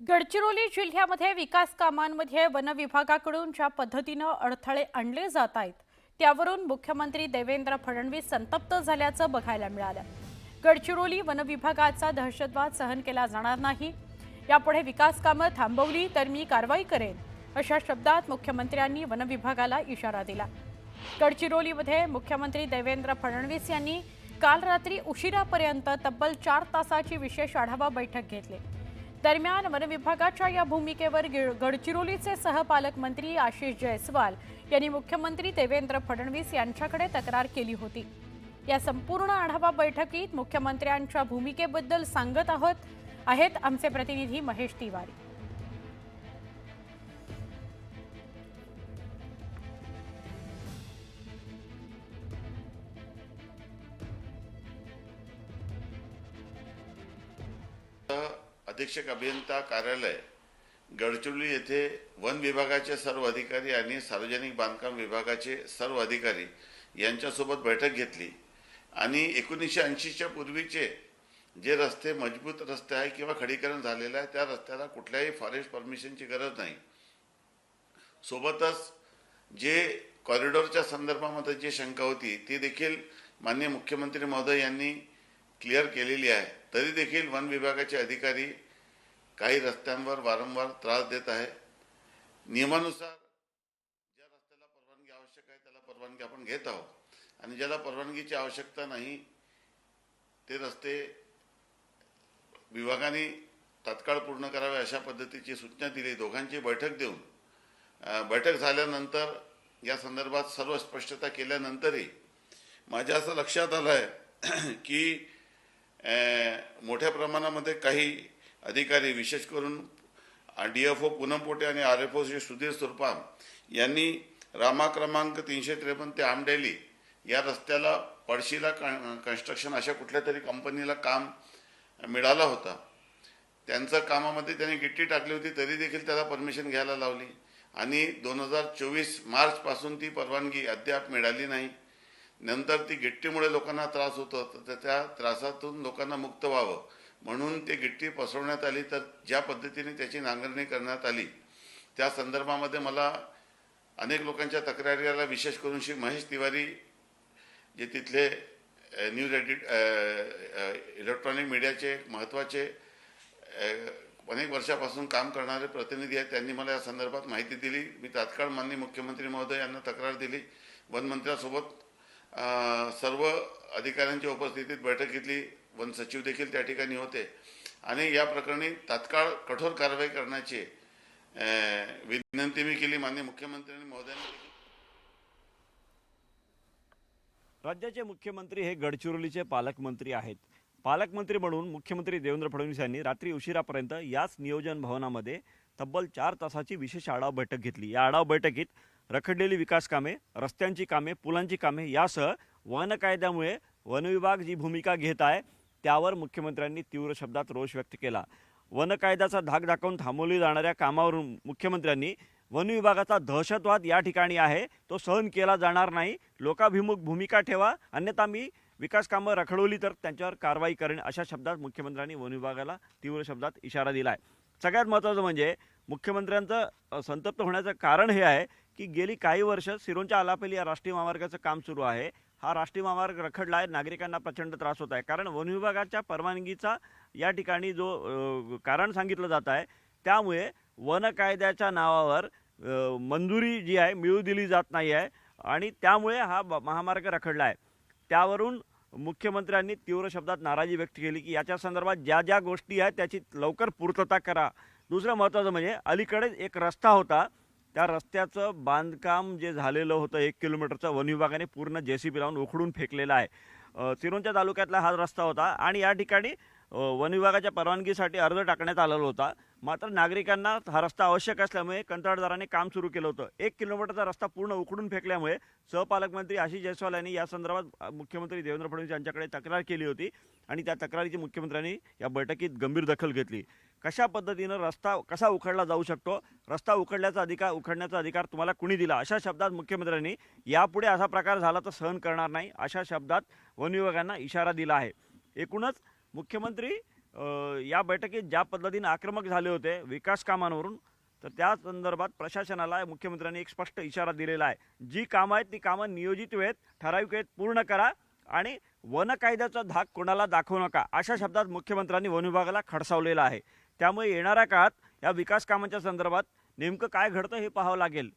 गडचिरोली जिल्ह्यामध्ये विकास कामांमध्ये वन विभागाकडून ज्या पद्धतीनं अडथळे आणले जात आहेत त्यावरून मुख्यमंत्री देवेंद्र फडणवीस संतप्त झाल्याचं बघायला मिळालं. गडचिरोली वन विभागाचा दहशतवाद सहन केला जाणार नाही. यापुढे विकास कामं थांबवली तर मी कारवाई करेन अशा शब्दात मुख्यमंत्र्यांनी वन विभागाला इशारा दिला. गडचिरोलीमध्ये मुख्यमंत्री देवेंद्र फडणवीस यांनी काल रात्री उशिरापर्यंत तब्बल चार तासाची विशेष आढावा बैठक घेतली. दरम्यान वनविभागाच्या या भूमिकेवर गिळ- गडचिरोलीचे सहपालकमंत्री आशिष जयस्वाल यांनी मुख्यमंत्री देवेंद्र फडणवीस यांच्याकडे तक्रार केली होती. या संपूर्ण आढावा बैठकीत मुख्यमंत्र्यांच्या भूमिकेबद्दल सांगत आहोत आहेत आमचे प्रतिनिधी महेश तिवारी. अधीक्षक अभियंता कार्यालय गडचिरोली येथे वन विभागाचे सर्व अधिकारी आणि सार्वजनिक बांधकाम विभागाचे सर्व अधिकारी यांच्यासोबत बैठक घेतली. आणि एकोणीसशे ऐंशीच्या पूर्वीचे जे रस्ते मजबूत रस्ते आहे किंवा खडीकरण झालेलं आहे त्या रस्त्याला कुठल्याही फॉरेस्ट परमिशनची गरज नाही. सोबतच जे कॉरिडॉरच्या संदर्भामध्ये जी शंका होती ती देखील माननीय मुख्यमंत्री महोदय यांनी क्लिअर केलेली आहे. तरी देखील वन विभागाचे अधिकारी काही रस्त्यांवर वारंवार त्रास देत आहे. नियमानुसार ज्या रस्त्याला परवानगी आवश्यक आहे त्याला परवानगी आपण घेत आहोत. आणि ज्याला परवानगीची आवश्यकता नाही ते रस्ते विभागाने तात्काळ पूर्ण करावे अशा पद्धतीची सूचना दिली. दोघांची बैठक देऊन बैठक झाल्यानंतर या संदर्भात सर्व स्पष्टता केल्यानंतरही माझ्या असं लक्षात आलं आहे की मोठ्या प्रमाणामध्ये काही अधिकारी विशेष करून D F O Poonam Pote आणि R F O Shri Sudhir Surpam यांनी रामा क्रमांक तीनशे त्रेपन्न ते आमडेली या रस्त्याला पडशीला कन्स्ट्रक्शन अशा कुठल्या तरी कंपनीला काम मिळाला होता. त्यांचं कामामध्ये त्यांनी गिट्टी टाकली होती तरी देखील त्याला परमिशन घ्यायला लावली. आणि दोन हजार चोवीस मार्चपासून ती परवानगी अद्याप मिळाली नाही. नंतर ती गिट्टीमुळे लोकांना त्रास होतो तर त्या त्रासातून लोकांना मुक्त व्हावं म्हणून ते गिट्टी पसरवण्यात आली तर ज्या पद्धतीने त्याची नांगरणी करण्यात आली त्या संदर्भामध्ये मला अनेक लोकांच्या तक्रारी आल्या विशेष करून श्री महेश तिवारी जे तिथले न्यूज एडिट इलेक्ट्रॉनिक मीडियाचे एक महत्त्वाचे अनेक वर्षापासून काम करणारे प्रतिनिधी आहेत त्यांनी मला या संदर्भात माहिती दिली. मी तात्काळ माननीय मुख्यमंत्री महोदय यांना तक्रार दिली. वनमंत्र्यासोबत सर्व अधिकाऱ्यांच्या उपस्थितीत बैठक घेतली. वन सचिव देखील त्या ठिकाणी होते. आणि या प्रकरणी तात्काळ कठोर कारवाई करण्याची विनंती मी केली माननीय मुख्यमंत्री महोदयांनी राज्याचे मुख्यमंत्री हे गडचिरोलीचे पालकमंत्री आहेत. पालकमंत्री म्हणून मुख्यमंत्री देवेंद्र फडणवीस यांनी रात्री उशिरापर्यंत याच नियोजन भवनामध्ये तब्बल चार तासाची विशेष आढावा बैठक घेतली. या आढावा बैठकीत रखडलेली विकास कामे रस्त्यांची कामे पुलांची कामे यासह वन कायद्यामुळे वन विभाग जी भूमिका घेत आहे त्यावर मुख्यमंत्र्यांनी तीव्र शब्दात रोष व्यक्त केला. वन कायद्याचा धाक दाखवून थांबवली जाणाऱ्या कामावरून मुख्यमंत्र्यांनी वन विभागाचा दहशतवाद या ठिकाणी आहे तो सहन केला जाणार नाही. लोकाभिमुख भूमिका ठेवा अन्यथा मी विकास कामं रखडवली तर त्यांच्यावर कारवाई करेन अशा शब्दात मुख्यमंत्र्यांनी वन विभागाला तीव्र शब्दात इशारा दिला आहे सगळ्यात महत्त्वाचं म्हणजे मुख्यमंत्र्यांचं संतप्त होण्याचं कारण हे आहे की गेली काही वर्ष सिरोंच्या आलापेली या राष्ट्रीय महामार्गाचं काम सुरू आहे. हा राष्ट्रीय महामार्ग रखडला आहे. नागरिकांना प्रचंड त्रास होत आहे. कारण वन विभागाच्या परवानगीचा या ठिकाणी जो कारण सांगितलं जात आहे त्यामुळे वन कायद्याच्या नावावर मंजुरी जी आहे मिळू दिली जात नाही आहे आणि त्यामुळे हा ब- महामार्ग रखडला आहे. त्यावरून मुख्यमंत्र्यांनी तीव्र शब्दात नाराजी व्यक्त केली की याच्या संदर्भात ज्या ज्या गोष्टी आहेत त्याची लवकर पूर्तता करा. दुसरं महत्त्वाचं म्हणजे अलीकडेच एक रस्ता होता. त्या रस्त्याचं बांधकाम जे झालेलं होतं एक किलोमीटरचं वन विभागाने पूर्ण जे सी बी लावून उखडून फेकलेलं आहे. सिरोंच्या तालुक्यातला हा रस्ता होता आणि या ठिकाणी वन विभागाच्या परवानगीसाठी अर्ज टाकण्यात आलेला होता. मात्र नागरिकांना हा रस्ता आवश्यक असल्यामुळे कंत्राटदाराने काम सुरू केलं होतं. एक किलोमीटरचा रस्ता पूर्ण उकडून फेकल्यामुळे सहपालकमंत्री आशिष जयस्वाल यांनी या संदर्भात मुख्यमंत्री देवेंद्र फडणवीस यांच्याकडे तक्रार केली होती आणि त्या तक्रारीची मुख्यमंत्र्यांनी या बैठकीत गंभीर दखल घेतली. कशा पद्धतीनं रस्ता कसा उखडला जाऊ शकतो? रस्ता उखडल्याचा अधिकार उखडण्याचा अधिकार तुम्हाला कुणी दिला? अशा शब्दात मुख्यमंत्र्यांनी यापुढे असा प्रकार झाला तर सहन करणार नाही अशा शब्दात वन विभागांना इशारा दिला आहे. एकूणच मुख्यमंत्री या बैठकीत ज्या पद्धतीने आक्रमक झाले होते विकास कामांवरून तर त्या संदर्भात प्रशासनाला मुख्यमंत्र्यांनी एक स्पष्ट इशारा दिलेला आहे. जी कामं आहेत ती कामं नियोजित वेळेत ठराविक वेळेत पूर्ण करा आणि वन कायद्याचा धाक कोणाला दाखवू नका अशा शब्दात मुख्यमंत्र्यांनी वन विभागाला खडसावलेला आहे. त्यामुळे येणाऱ्या काळात या विकास कामांच्या संदर्भात नेमकं काय घडतं हे पाहावं लागेल.